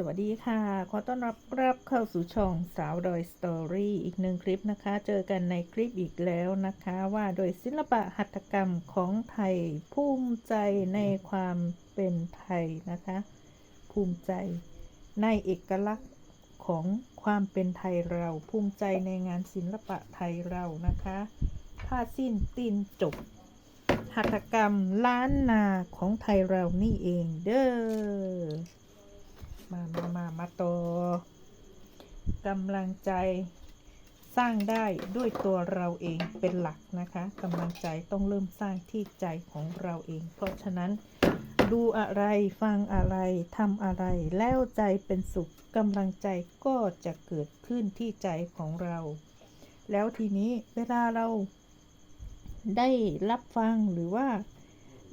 สวัสดีค่ะ ขอต้อนรับรับเข้าสู่ช่องสาวดอยสตอรี่อีกหนึ่งคลิปนะคะ เจอกันในคลิปอีกแล้วนะคะ ว่าโดยศิลปะหัตถกรรมของไทยภูมิใจในความเป็นไทยนะคะ ภูมิใจในเอกลักษณ์ของความเป็นไทยเรา ภูมิใจในงานศิลปะไทยเรานะคะ ผ้าสิ้นตีนจบหัตถกรรมล้านนาของไทยเรานี่เองเด้อ มามามามาต่อกำลังใจสร้างได้ด้วยตัวเราเองเป็นหลักนะคะกำลังใจต้องเริ่มสร้างที่ใจของเราเอง เพราะฉะนั้นดูอะไรฟังอะไรทำอะไร แล้วใจเป็นสุขกำลังใจก็จะเกิดขึ้นที่ใจของเรา แล้วทีนี้เวลาเราได้รับฟังหรือว่า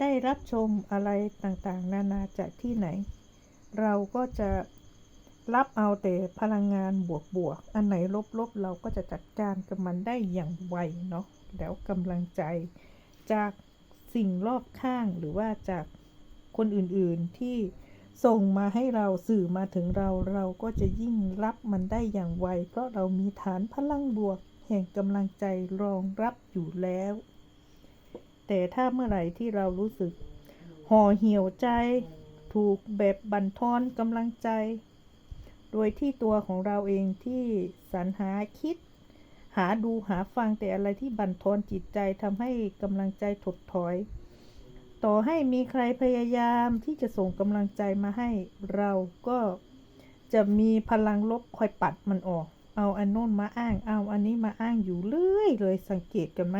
ได้รับชมอะไรต่างๆ นานาจากที่ไหน เราก็จะรับเอาแต่พลังงานบวกๆ อันไหนลบๆ เราก็จะจัดการกับมันได้อย่างไวเนาะ แล้วกำลังใจจากสิ่งรอบข้างหรือว่าจากคนอื่นๆที่ส่งมาให้เราสื่อมาถึงเราเราก็จะยิ่งรับมันได้อย่างไว เพราะเรามีฐานพลังบวก แห่งกำลังใจรองรับอยู่แล้ว แต่ถ้าเมื่อไหร่ที่เรารู้สึกห่อเหี่ยวใจ ถูกแบบบั่นทอนกำลังใจ โดยที่ตัวของเราเองที่สรรหาคิด หาดูหาฟังแต่อะไรที่บั่นทอนจิตใจทำให้กำลังใจถดถอย ต่อให้มีใครพยายามที่จะส่งกำลังใจมาให้เราก็จะมีพลังลบคอยปัดมันออก เอาอันโน้นมาอ้าง เอาอันนี้มาอ้างอยู่เรื่อยเลยสังเกตกันไหม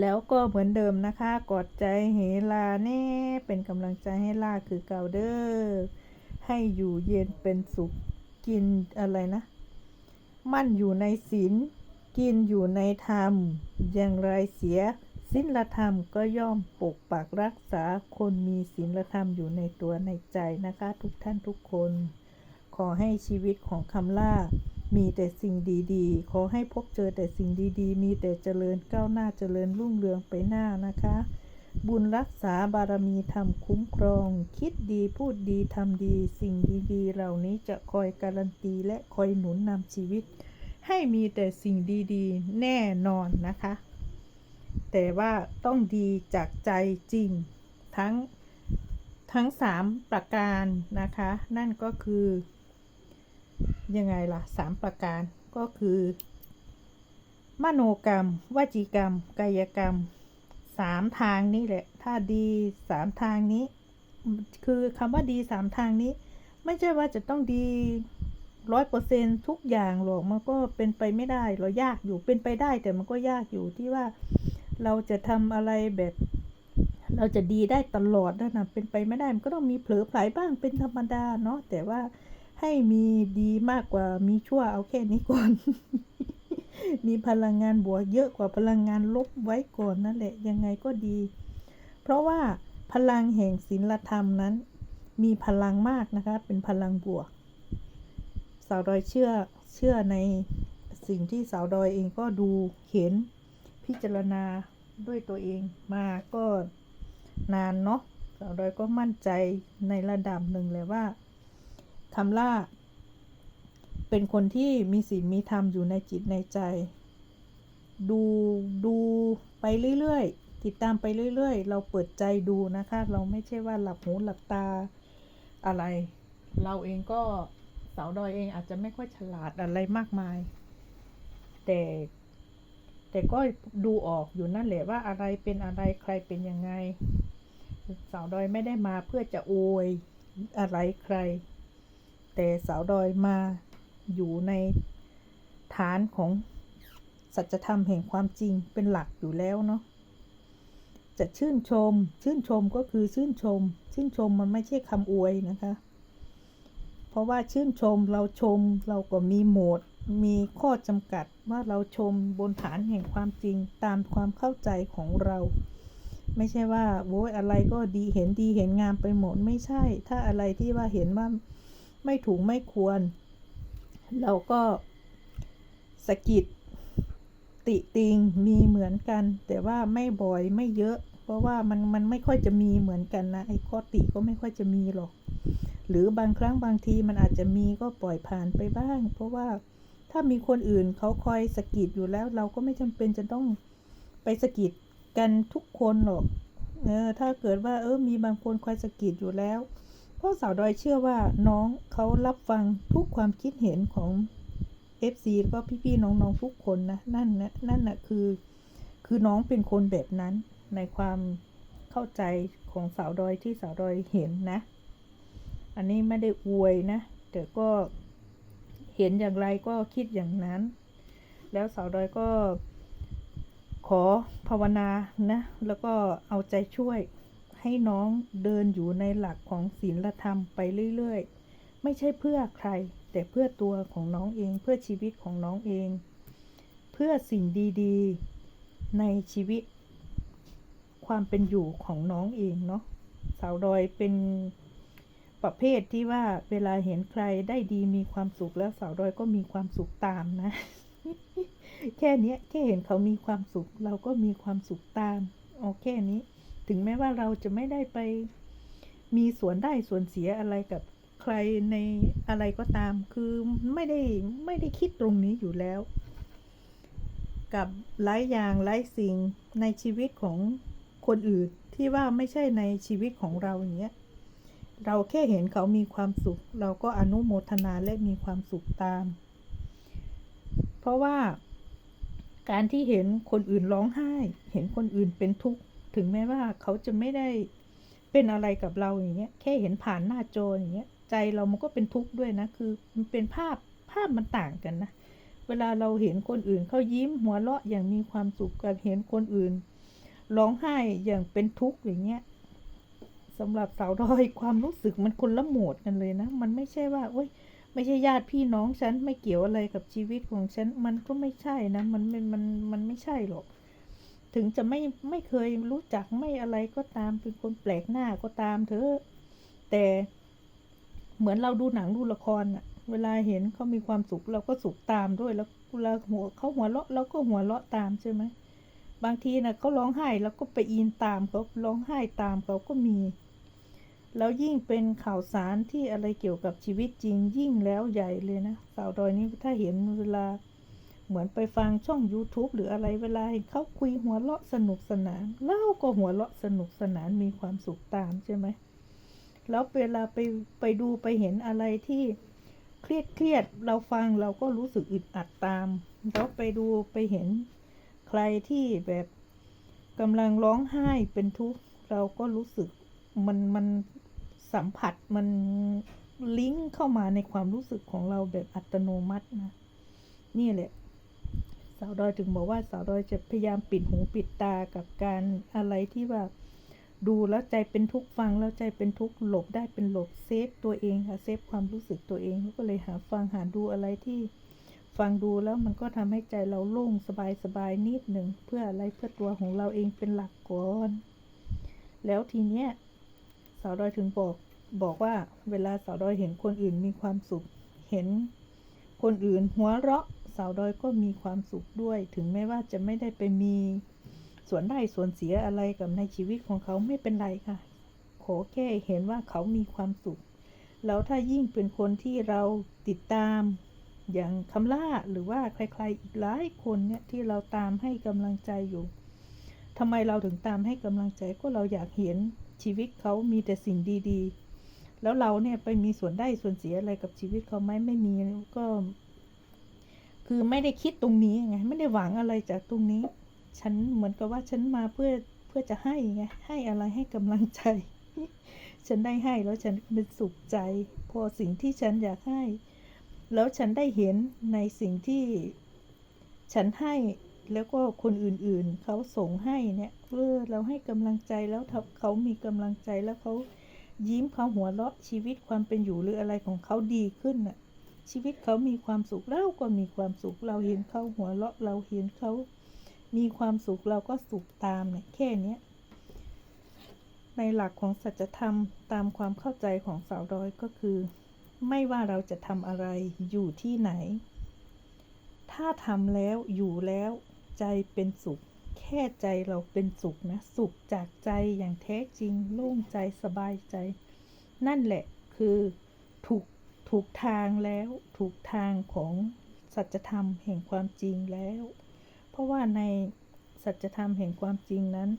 แล้วก็เหมือนเดิมนะคะกอดใจเฮลาแน่เป็นกำลังใจให้ล่าคือเก่าเด้อให้อยู่เย็นเป็นสุขกินอะไรนะ มั่นอยู่ในศีลกินอยู่ในธรรม อย่างไรเสียศีลธรรมก็ย่อมปกปักรักษาคนมีศีลธรรมอยู่ในตัวในใจนะคะ ทุกท่านทุกคน ขอให้ชีวิตของคำล่า มีแต่สิ่งดีๆ ขอให้พบเจอแต่สิ่งดีๆ มีแต่เจริญก้าวหน้าเจริญรุ่งเรืองไปหน้านะคะ บุญรักษาบารมีธรรมคุ้มครอง คิดดีพูดดีทำดี สิ่งดีๆ เหล่านี้จะคอยการันตีและคอยหนุนนำชีวิต ให้มีแต่สิ่งดีๆ แน่นอนนะคะ แต่ว่าต้องดีจากใจจริง ทั้งทั้งสามประการนะคะ นั่นก็คือ ยังไงล่ะสามประการก็คือ มโนกรรม วจีกรรม กายกรรมสามทางนี้แหละ ถ้าดีสามทางนี้ คือคำว่าดีสามทางนี้ ไม่ใช่ว่าจะต้องดีร้อยเปอร์เซนทุกอย่างหรอกมันก็เป็นไปไม่ได้เรายากอยู่เป็นไปได้แต่มันก็ยากอยู่ที่ว่าเราจะทำอะไรแบบ เราจะดีได้ตลอดนั่นนะเป็นไปไม่ได้มันก็ต้องมีเผลอไผลบ้างเป็นธรรมดาเนาะแต่ว่า ให้มีดีมากกว่ามีชั่วเอาแค่นี้ก่อน มีพลังงานบวกเยอะกว่าพลังงานลบไว้ก่อนนั่นแหละยังไงก็ดี เพราะว่าพลังแห่งศีลธรรมนั้น มีพลังมากนะคะ เป็นพลังบวก สาวดอยเชื่อเชื่อในสิ่งที่สาวดอยเองก็ดูเห็นพิจารณาด้วยตัวเองมาก็นานเนาะสาวดอยก็มั่นใจในระดับหนึ่งเลยว่า คำล่าเป็นคนที่มีศีลมีธรรมอยู่ในจิตในใจ ดูดูไปเรื่อยๆ ติดตามไปเรื่อยๆ เราเปิดใจดูนะคะ เราไม่ใช่ว่าหลับหูหลับตาอะไร เราเองก็สาวดอยเองอาจจะไม่ค่อยฉลาดอะไรมากมาย แต่แต่ก็ดูออกอยู่นั่นแหละว่าอะไรเป็นอะไรใครเป็นยังไง สาวดอยไม่ได้มาเพื่อจะโอยอะไรใคร แต่สาวดอยมาอยู่ในฐานของสัจธรรมแห่งความจริงเป็นหลักอยู่แล้วเนาะจะชื่นชม ชื่นชมก็คือชื่นชม ชื่นชมมันไม่ใช่คำอวยนะคะ เพราะว่าชื่นชมเราชมเราก็มีโหมด มีข้อจำกัดว่าเราชมบนฐานแห่งความจริงตามความเข้าใจของเรา ไม่ใช่ว่าโว้ยอะไรก็ดีเห็นดีเห็นงามไปหมดไม่ใช่ ถ้าอะไรที่ว่าเห็นว่า ไม่ถูกไม่ควร เราก็สะกิดติติงมีเหมือนกัน แต่ว่าไม่บ่อยไม่เยอะ เพราะว่ามันมันไม่ค่อยจะมีเหมือนกันนะไอ้ข้อติก็ไม่ค่อยจะมีหรอก หรือบางครั้งบางทีมันอาจจะมีก็ปล่อยผ่านไปบ้าง เพราะว่าถ้ามีคนอื่นเขาคอยสะกิดอยู่แล้ว เราก็ไม่จำเป็นจะต้องไปสะกิดกันทุกคนหรอกเออถ้าเกิดว่าเออมีบางคนคอยสะกิดอยู่แล้ว พราะสาวดอยเชื่อว่าน้องเขารับฟังทุกความคิดเห็นของ FC แล้วก็พี่ๆน้องๆทุกคนนะนั่นนะนั่นนะคือ คือน้องเป็นคนแบบนั้นในความเข้าใจของสาวดอยที่สาวดอยเห็นนะ อันนี้ไม่ได้อวยนะแต่ก็เห็นอย่างไรก็คิดอย่างนั้น แล้วสาวดอยก็ขอภาวนานะ แล้วก็เอาใจช่วย ให้น้องเดินอยู่ในหลักของศีลธรรมไปเรื่อยๆ ไม่ใช่เพื่อใคร แต่เพื่อตัวของน้องเองเพื่อชีวิตของน้องเอง เพื่อสิ่งดีๆ ในชีวิต ความเป็นอยู่ของน้องเองเนาะสาวดอยเป็นประเภทที่ว่าเวลาเห็นใครได้ดีมีความสุขแล้วสาวดอยก็มีความสุขตามนะ แค่นี้แค่เห็นเขามีความสุข เราก็มีความสุขตามเอาแค่นี้ ถึงแม้ว่าเราจะไม่ได้ไปมีส่วนได้ส่วนเสียอะไรกับใครในอะไรก็ตาม คือไม่ได้ไม่ได้คิดตรงนี้อยู่แล้ว กับหลายอย่างหลายสิ่งในชีวิตของคนอื่นที่ว่าไม่ใช่ในชีวิตของเราอย่างเงี้ย เราแค่เห็นเขามีความสุข เราก็อนุโมทนาและมีความสุขตาม เพราะว่าการที่เห็นคนอื่นร้องไห้ เห็นคนอื่นเป็นทุกข์ ถึงแม้ว่าเขาจะไม่ได้เป็นอะไรกับเราอย่างเงี้ย แค่เห็นผ่านหน้าจออย่างเงี้ย ใจเรามันก็เป็นทุกข์ด้วยนะ คือมันเป็นภาพภาพมันต่างกันนะ เวลาเราเห็นคนอื่นเขายิ้มหัวเราะอย่างมีความสุขกับเห็นคนอื่นร้องไห้อย่างเป็นทุกข์อย่างเงี้ยสำหรับสาวดอยความรู้สึกมันคนละโหมดกันเลยนะ มันไม่ใช่ว่าโอ๊ยไม่ใช่ญาติพี่น้องฉันไม่เกี่ยวอะไรกับชีวิตของฉัน มันก็ไม่ใช่นะ มันมันมันมันไม่ใช่หรอก ถึงจะไม่ไม่เคยรู้จักไม่อะไรก็ตามเป็นคนแปลกหน้าก็ตามเถอแต่เหมือนเราดูหนังดูละครอะเวลาเห็นเขามีความสุขเราก็สุขตามด้วยแล้วเวลาหัวเขาหัวเราะเราก็หัวเราะตามใช่ไหมบางทีนะเขาร้องไห้เราก็ไปอินตามเขาร้องไห้ตามเขาก็มีแล้วยิ่งเป็นข่าวสารที่อะไรเกี่ยวกับชีวิตจริงยิ่งแล้วใหญ่เลยนะสาวดอยนี้ถ้าเห็นเวลา เหมือนไปฟังช่อง YouTube หรืออะไรเวลาเห็นเขาคุยหัวเราะสนุกสนานเล่าก็หัวเราะสนุกสนานมีความสุขตามใช่ไหมแล้วเวลาไปไปดูไปเห็นอะไรที่เครียดเครียดเราฟังเราก็รู้สึกอึดอัดตามแล้วไปดูไปเห็นใครที่แบบกำลังร้องไห้เป็นทุกข์เราก็รู้สึกมันมันสัมผัสมันลิงก์เข้ามาในความรู้สึกของเราแบบอัตโนมัตินะนี่แหละ สาวดอยถึงบอกว่าสาวดอยจะพยายามปิดหูปิดตากับการอะไรที่ว่าดูแล้วใจเป็นทุกข์ฟังแล้วใจเป็นทุกข์หลบได้เป็นหลบเซฟตัวเองค่ะเซฟความรู้สึกตัวเองก็เลยหาฟังหาดูอะไรที่ฟังดูแล้วมันก็ทำให้ใจเราโล่งสบายสบายนิดหนึ่งเพื่ออะไรเพื่อตัวของเราเองเป็นหลักก่อน แล้วทีเนี้ยสาวดอยถึงบอกบอกว่าเวลาสาวดอยเห็นคนอื่นมีความสุขเห็นคนอื่นหัวเราะ สาวดอยก็มีความสุขด้วย ถึงแม้ว่าจะไม่ได้ไปมีส่วนได้ส่วนเสียอะไรกับในชีวิตของเขาไม่เป็นไรค่ะ ขอแค่เห็นว่าเขามีความสุข แล้วถ้ายิ่งเป็นคนที่เราติดตาม อย่างคำล่าหรือว่าใครๆอีกหลายคนเนี่ยที่เราตามให้กำลังใจอยู่ทำไมเราถึงตามให้กำลังใจก็เราอยากเห็นชีวิตเขามีแต่สิ่งดี ๆ แล้วเราเนี่ยไปมีส่วนได้ส่วนเสียอะไรกับชีวิตเขาไหมไม่มีก็ คือไม่ได้คิดตรงนี้ไงไม่ได้หวังอะไรจากตรงนี้ ฉันเหมือนกับว่าฉันมาเพื่อเพื่อจะให้ไงให้อะไรให้กำลังใจ ฉันได้ให้แล้วฉันเป็นสุขใจ พอสิ่งที่ฉันอยากให้ แล้วฉันได้เห็นในสิ่งที่ฉันให้แล้วก็คนอื่นๆ เขาส่งให้เนี่ยเออเราให้กำลังใจแล้วเขามีกำลังใจแล้วเขายิ้มเขาหัวเราะชีวิตความเป็นอยู่หรืออะไรของเขาดีขึ้นน่ะ ชีวิตเขามีความสุขเราก็มีความสุขเราเห็นเขาหัวเราะเราเห็นเขา มีความสุขเราก็สุขตามเนี่ยแค่เนี้ยในหลักของสัจธรรมตามความเข้าใจของสาวดอยก็คือ ไม่ว่าเราจะทำอะไรอยู่ที่ไหน ถ้าทำแล้วอยู่แล้วใจเป็นสุข แค่ใจเราเป็นสุขนะ สุขจากใจอย่างแท้จริงโล่งใจสบายใจ นั่นแหละคือถูก ถูกทางแล้วถูกทางของสัจธรรมแห่งความจริงแล้ว เพราะว่าในสัจธรรมแห่งความจริงนั้น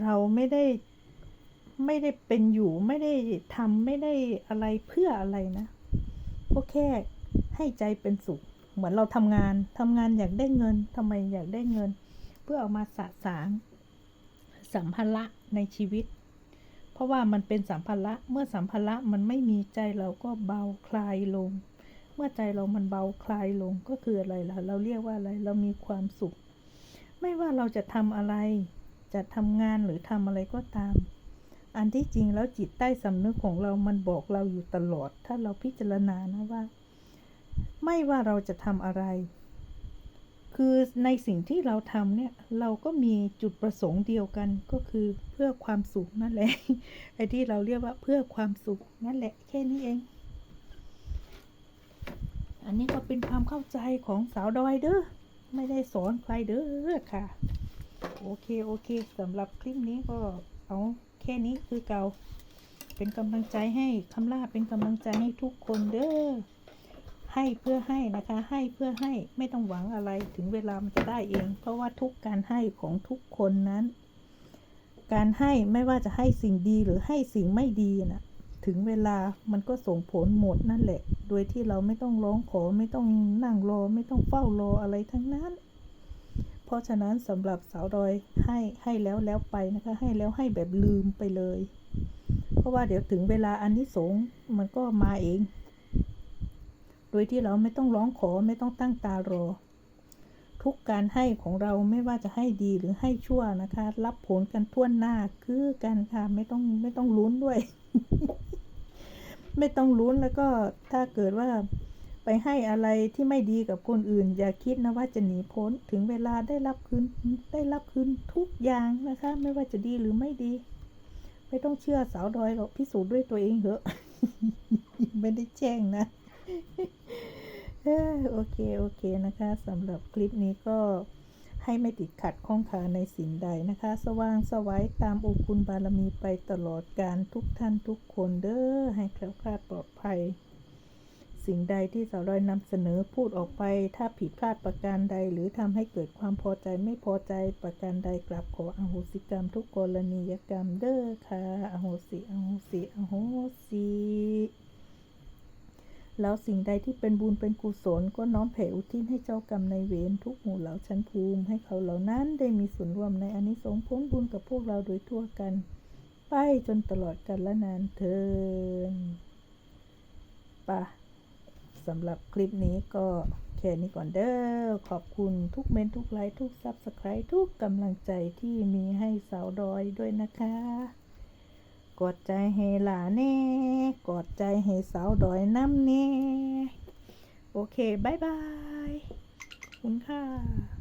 เราไม่ได้ไม่ได้เป็นอยู่ไม่ได้ทำไม่ได้อะไรเพื่ออะไรนะก็แค่ให้ใจเป็นสุข เหมือนเราทำงานทำงานอยากได้เงินทำไมอยากได้เงิน เพื่อเอามาสะสางสัมภาระในชีวิต ราะว่ามันเป็นสัมภาระเมื่อสัมภาระมันไม่มีใจเราก็เบาคลายลง เมื่อใจเรามันเบาคลายลงก็คืออะไรล่ะ เราเรียกว่าอะไรเรามีความสุข ไม่ว่าเราจะทำอะไร จะทำงานหรือทำอะไรก็ตาม อันที่จริงแล้วจิตใต้สำนึกของเรามันบอกเราอยู่ตลอด ถ้าเราพิจารณานะว่า ไม่ว่าเราจะทำอะไร คือในสิ่งที่เราทำเนี่ย เราก็มีจุดประสงค์เดียวกันก็คือเพื่อความสุขนั่นแหละไอ้ที่เราเรียกว่าเพื่อความสุขนั่นแหละ แค่นี้เอง อันนี้ก็เป็นความเข้าใจของสาวดอยเด้อไม่ได้สอนใครเด้อค่ะ โอเค โอเคสำหรับคลิปนี้ก็เอาแค่นี้คือเก่า เป็นกำลังใจให้คำล่าเป็นกำลังใจให้ทุกคนเด้อ ให้เพื่อให้นะคะ ให้เพื่อให้ไม่ต้องหวังอะไรถึงเวลามันจะได้เอง เพราะว่าทุกการให้ของทุกคนนั้น การให้ไม่ว่าจะให้สิ่งดีหรือให้สิ่งไม่ดีนะถึงเวลามันก็ส่งผลหมดนั่นแหละ โดยที่เราไม่ต้องร้องขอไม่ต้องนั่งรอ ไม่ต้องเฝ้ารออะไรทั้งนั้น เพราะฉะนั้นสำหรับสาวดอยให้ให้แล้วแล้วไปนะคะ ให้แล้วให้แบบลืมไปเลย เพราะว่าเดี๋ยวถึงเวลาอันนี้สงมันก็มาเอง โดยที่เราไม่ต้องร้องขอไม่ต้องตั้งตารอ ทุกการให้ของเราไม่ว่าจะให้ดีหรือให้ชั่วนะคะ รับผลกันทั่วหน้าคือกันค่ะไม่ต้องไม่ต้องลุ้นด้วย ไม่ต้องลุ้นแล้วก็ถ้าเกิดว่าไปให้อะไรที่ไม่ดีกับคนอื่น อย่าคิดนะว่าจะหนีพ้นถึงเวลาได้รับคืนได้รับคืนทุกอย่างนะคะ ไม่ว่าจะดีหรือไม่ดี ไม่ต้องเชื่อสาวดอยหรอกพิสูจน์ด้วยตัวเองเถอะ ไม่ได้แจ้งนะ โอเค โอเคนะคะสำหรับคลิปนี้ก็ให้ไม่ติดขัดข้องขาในสิ่งใดนะคะ สว่างสวัยตามองค์คุณบารมีไปตลอดการทุกท่านทุกคนเด้อให้แคล้วคลาดปลอดภัย สิ่งใดที่สาวรอยนำเสนอพูดออกไป ถ้าผิดพลาดประการใด หรือทำให้เกิดความพอใจไม่พอใจประการใดกลับขออโหสิกรรมทุกกรณียกรรมเด้อค่ะอโหสิอโหสิอโหสิ แล้วสิ่งใดที่เป็นบุญเป็นกุศลก็น้อมแผ่อุทิศให้เจ้ากรรมในายเวรทุกหมู่เหล่าชั้นภูมิให้เขาเหล่านั้นได้มีส่วนร่วมในอานิสงส์ผลบุญกับพวกเราโดยทั่วกัน ไปจนตลอดกาลและนานเทินปะสำหรับคลิปนี้ก็แค่นี้ก่อนเด้อ ขอบคุณทุกเมนต์ทุกไลค์ทุกซับสไครต์ทุกกำลังใจที่มีให้สาวดอยด้วยนะคะ กดใจให้หลาแน่กดใจให้สาวดอยน้ำแน่ โอเคบายบายคุณค่ะ